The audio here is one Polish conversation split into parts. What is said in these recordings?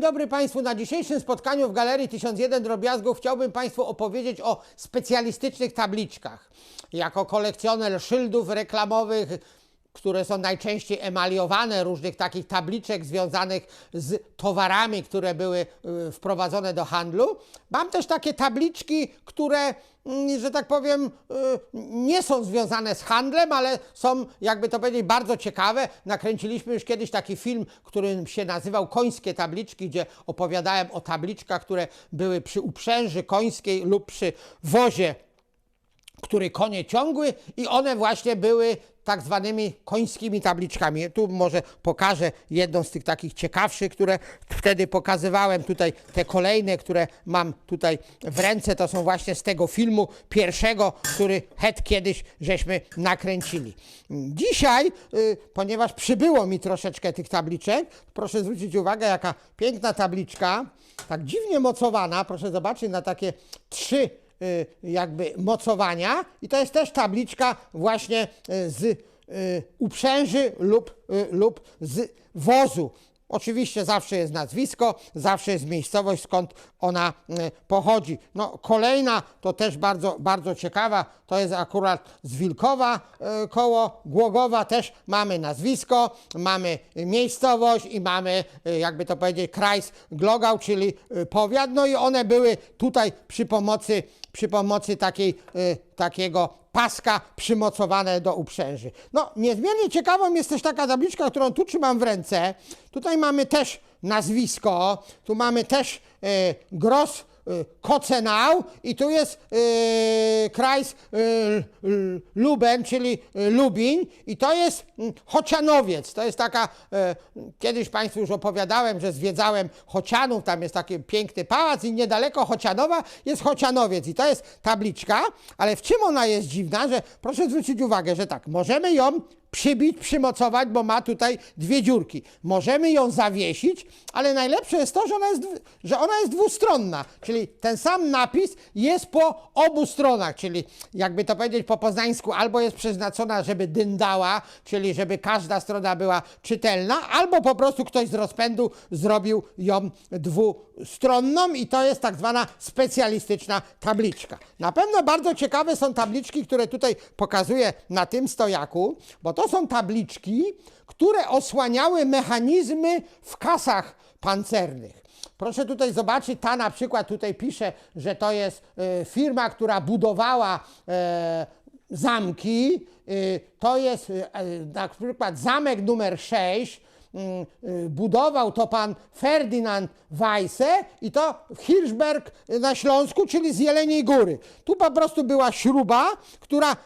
Dzień dobry Państwu. Na dzisiejszym spotkaniu w Galerii 1001 Drobiazgów chciałbym Państwu opowiedzieć o specjalistycznych tabliczkach. Jako kolekcjoner szyldów reklamowych, które są najczęściej emaliowane, różnych takich tabliczek związanych z towarami, które były y, wprowadzone do handlu. Mam też takie tabliczki, które, mm, że tak powiem, y, nie są związane z handlem, ale są, jakby to powiedzieć, bardzo ciekawe. Nakręciliśmy już kiedyś taki film, który się nazywał Końskie tabliczki, gdzie opowiadałem o tabliczkach, które były przy uprzęży końskiej lub przy wozie który konie ciągły i one właśnie były tak zwanymi końskimi tabliczkami. Tu może pokażę jedną z tych takich ciekawszych, które wtedy pokazywałem. Tutaj te kolejne, które mam tutaj w ręce, to są właśnie z tego filmu pierwszego, który het kiedyś żeśmy nakręcili. Dzisiaj, y, ponieważ przybyło mi troszeczkę tych tabliczek, proszę zwrócić uwagę, jaka piękna tabliczka, tak dziwnie mocowana, proszę zobaczyć na takie trzy jakby mocowania i to jest też tabliczka właśnie y, z y, uprzęży lub, y, lub z wozu. Oczywiście zawsze jest nazwisko, zawsze jest miejscowość, skąd ona y, pochodzi. No, kolejna to też bardzo, bardzo ciekawa, to jest akurat z Wilkowa y, koło Głogowa, też mamy nazwisko, mamy miejscowość i mamy, y, jakby to powiedzieć, Kreis Glogau, czyli y, powiat. No i one były tutaj przy pomocy, przy pomocy takiej, takiego paska przymocowane do uprzęży. No, niezmiernie ciekawą jest też taka tabliczka, którą tu trzymam w ręce. Tutaj mamy też nazwisko, tu mamy też e, gros Kocenau i tu jest e, Kreis e, L- Luben, czyli Lubin i to jest mm, Chocianowiec. To jest taka, kiedyś Państwu już opowiadałem, że zwiedzałem Chocianów, tam jest taki piękny pałac i niedaleko Chocianowa jest Chocianowiec i to jest tabliczka, ale w czym ona jest dziwna, że proszę zwrócić uwagę, że tak, możemy ją przybić, przymocować, bo ma tutaj dwie dziurki. Możemy ją zawiesić, ale najlepsze jest to, że ona jest, że ona jest dwustronna, czyli ten sam napis jest po obu stronach, czyli jakby to powiedzieć po poznańsku, albo jest przeznaczona, żeby dyndała, czyli żeby każda strona była czytelna, albo po prostu ktoś z rozpędu zrobił ją dwustronną i to jest tak zwana specjalistyczna tabliczka. Na pewno bardzo ciekawe są tabliczki, które tutaj pokazuję na tym stojaku, bo to są tabliczki, które osłaniały mechanizmy w kasach pancernych. Proszę tutaj zobaczyć, ta na przykład tutaj pisze, że to jest e, firma, która budowała e, zamki. E, to jest na przykład zamek numer 6. mm, y, Budował to pan Ferdynand Weisse i to Hirschberg na Śląsku, czyli z Jeleniej Góry. Tu po prostu była śruba, która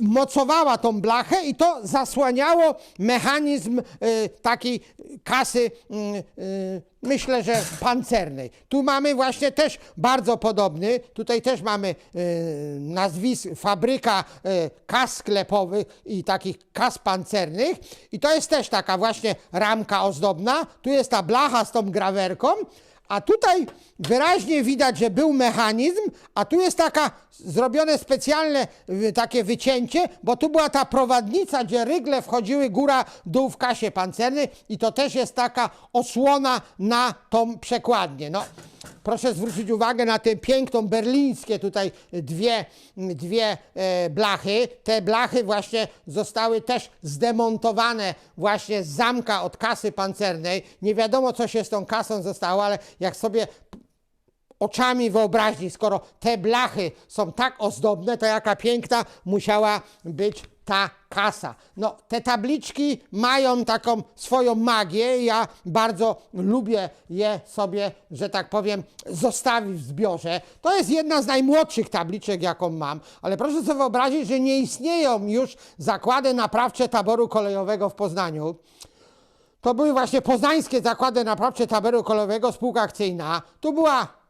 mocowała tą blachę i to zasłaniało mechanizm y, takiej kasy, mm, y, myślę, że pancernej. Tu mamy właśnie też bardzo podobny, tutaj też mamy y, nazwisk, fabryka y, kas sklepowych i takich kas pancernych. I to jest też taka właśnie ramka ozdobna, tu jest ta blacha z tą grawerką, a tutaj wyraźnie widać, że był mechanizm, a tu jest taka zrobione specjalne y, takie wycięcie, bo tu była ta prowadnica, gdzie rygle wchodziły góra, dół w kasie pancernej i to też jest taka osłona na tą przekładnię. No, proszę zwrócić uwagę na te piękną berlińskie tutaj dwie, dwie e, blachy. Te blachy właśnie zostały też zdemontowane właśnie z zamka od kasy pancernej. Nie wiadomo, co się z tą kasą zostało, ale jak sobie oczami wyobraźni, skoro te blachy są tak ozdobne, to jaka piękna musiała być ta kasa. No, te tabliczki mają taką swoją magię. Ja bardzo lubię je sobie, że tak powiem, zostawić w zbiorze. To jest jedna z najmłodszych tabliczek, jaką mam, ale proszę sobie wyobrazić, że nie istnieją już zakłady naprawcze taboru kolejowego w Poznaniu. To były właśnie poznańskie zakłady naprawcze taboru kolejowego, spółka akcyjna. Tu była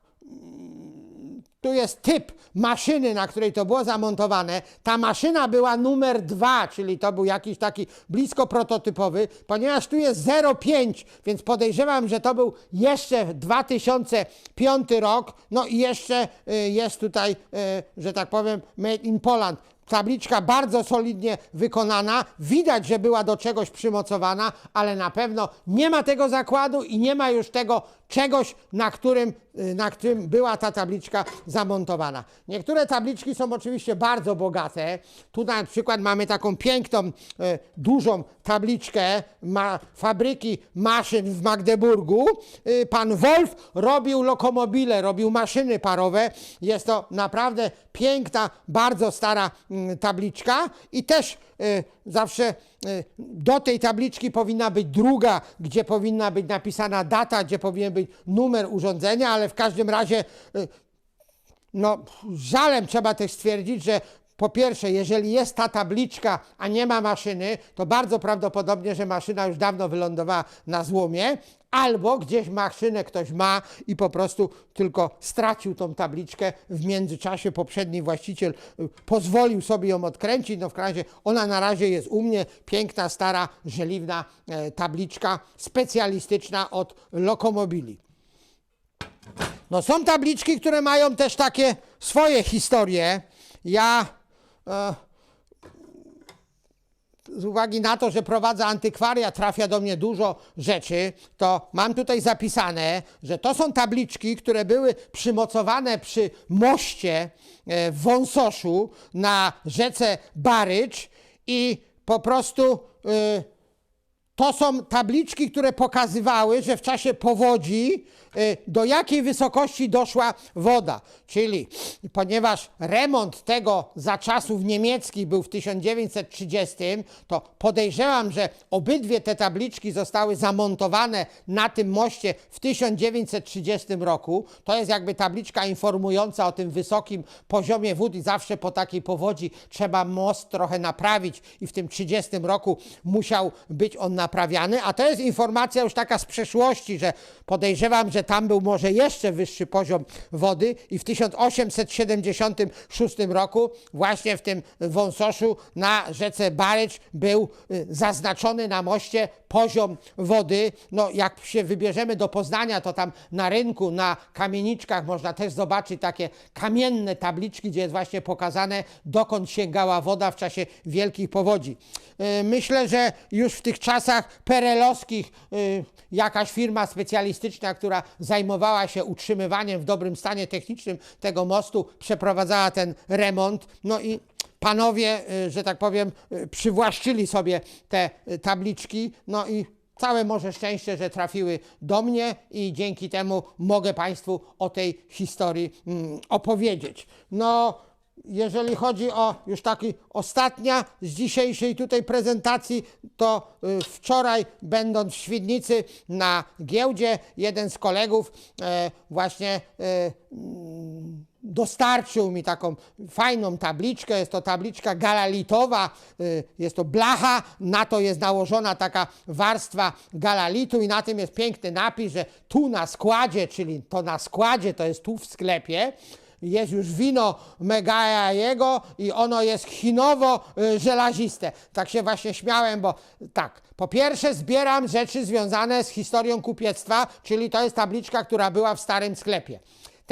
tu jest typ maszyny, na której to było zamontowane. Ta maszyna była numer dwa, czyli to był jakiś taki blisko prototypowy, ponieważ tu jest 0,5, więc podejrzewam, że to był jeszcze 2005 rok. No i jeszcze y, jest tutaj, y, że tak powiem, Made in Poland. Tabliczka bardzo solidnie wykonana. Widać, że była do czegoś przymocowana, ale na pewno nie ma tego zakładu i nie ma już tego czegoś, na którym, y, na którym była ta tabliczka zamontowana. Niektóre tabliczki są oczywiście bardzo bogate. Tu na przykład mamy taką piękną, e, dużą tabliczkę ma, fabryki maszyn w Magdeburgu. Y, Pan Wolf robił lokomobile, robił maszyny parowe. Jest to naprawdę piękna, bardzo stara tabliczka i też y, zawsze y, do tej tabliczki powinna być druga, gdzie powinna być napisana data, gdzie powinien być numer urządzenia, ale w każdym razie y, no, żalem trzeba też stwierdzić, że po pierwsze, jeżeli jest ta tabliczka, a nie ma maszyny, to bardzo prawdopodobnie, że maszyna już dawno wylądowała na złomie, albo gdzieś maszynę ktoś ma i po prostu tylko stracił tą tabliczkę. W międzyczasie poprzedni właściciel y, pozwolił sobie ją odkręcić. No w razie ona na razie jest u mnie, piękna, stara, żeliwna e, tabliczka specjalistyczna od lokomobili. No są tabliczki, które mają też takie swoje historie. Ja z uwagi na to, że prowadzę antykwaria, trafia do mnie dużo rzeczy, to mam tutaj zapisane, że to są tabliczki, które były przymocowane przy moście e, w Wąsoszu na rzece Barycz i po prostu e, to są tabliczki, które pokazywały, że w czasie powodzi y, do jakiej wysokości doszła woda. Czyli ponieważ remont tego za czasów niemieckich był w 1930, to podejrzewam, że obydwie te tabliczki zostały zamontowane na tym moście w 1930 roku. To jest jakby tabliczka informująca o tym wysokim poziomie wód i zawsze po takiej powodzi trzeba most trochę naprawić i w tym 30 roku musiał być on naprawiany, a to jest informacja już taka z przeszłości, że podejrzewam, że tam był może jeszcze wyższy poziom wody i w 1876 roku właśnie w tym Wąsoszu na rzece Barycz był y, zaznaczony na moście poziom wody. No jak się wybierzemy do Poznania, to tam na rynku, na kamieniczkach można też zobaczyć takie kamienne tabliczki, gdzie jest właśnie pokazane dokąd sięgała woda w czasie wielkich powodzi. Y, Myślę, że już w tych czasach perelowskich y, jakaś firma specjalistyczna, która zajmowała się utrzymywaniem w dobrym stanie technicznym tego mostu, przeprowadzała ten remont. No i panowie, y, że tak powiem, y, przywłaszczyli sobie te y, tabliczki. No i całe może szczęście, że trafiły do mnie i dzięki temu mogę Państwu o tej historii mm, opowiedzieć. No, jeżeli chodzi o już taki ostatnia z dzisiejszej tutaj prezentacji, to y, wczoraj będąc w Świdnicy na giełdzie, jeden z kolegów e, właśnie e, mm, dostarczył mi taką fajną tabliczkę. Jest to tabliczka galalitowa, y, jest to blacha, na to jest nałożona taka warstwa galalitu i na tym jest piękny napis, że tu na składzie, czyli to na składzie, to jest tu w sklepie, jest już wino Megaja jego i ono jest chinowo-żelaziste. Tak się właśnie śmiałem, bo tak, po pierwsze zbieram rzeczy związane z historią kupiectwa, czyli to jest tabliczka, która była w starym sklepie.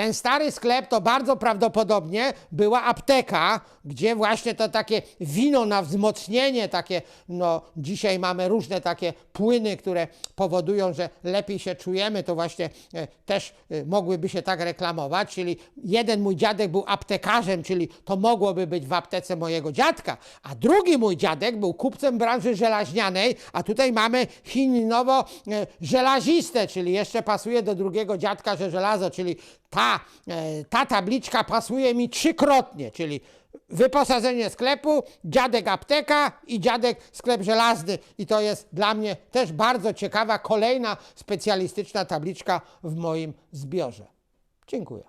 Ten stary sklep to bardzo prawdopodobnie była apteka, gdzie właśnie to takie wino na wzmocnienie, takie, no dzisiaj mamy różne takie płyny, które powodują, że lepiej się czujemy, to właśnie e, też e, mogłyby się tak reklamować, czyli jeden mój dziadek był aptekarzem, czyli to mogłoby być w aptece mojego dziadka, a drugi mój dziadek był kupcem branży żelaźnianej, a tutaj mamy chinowo e, czyli jeszcze pasuje do drugiego dziadka, że żelazo, czyli ta, e, ta tabliczka pasuje mi trzykrotnie, czyli wyposażenie sklepu, dziadek apteka i dziadek sklep żelazny. I to jest dla mnie też bardzo ciekawa, kolejna specjalistyczna tabliczka w moim zbiorze. Dziękuję.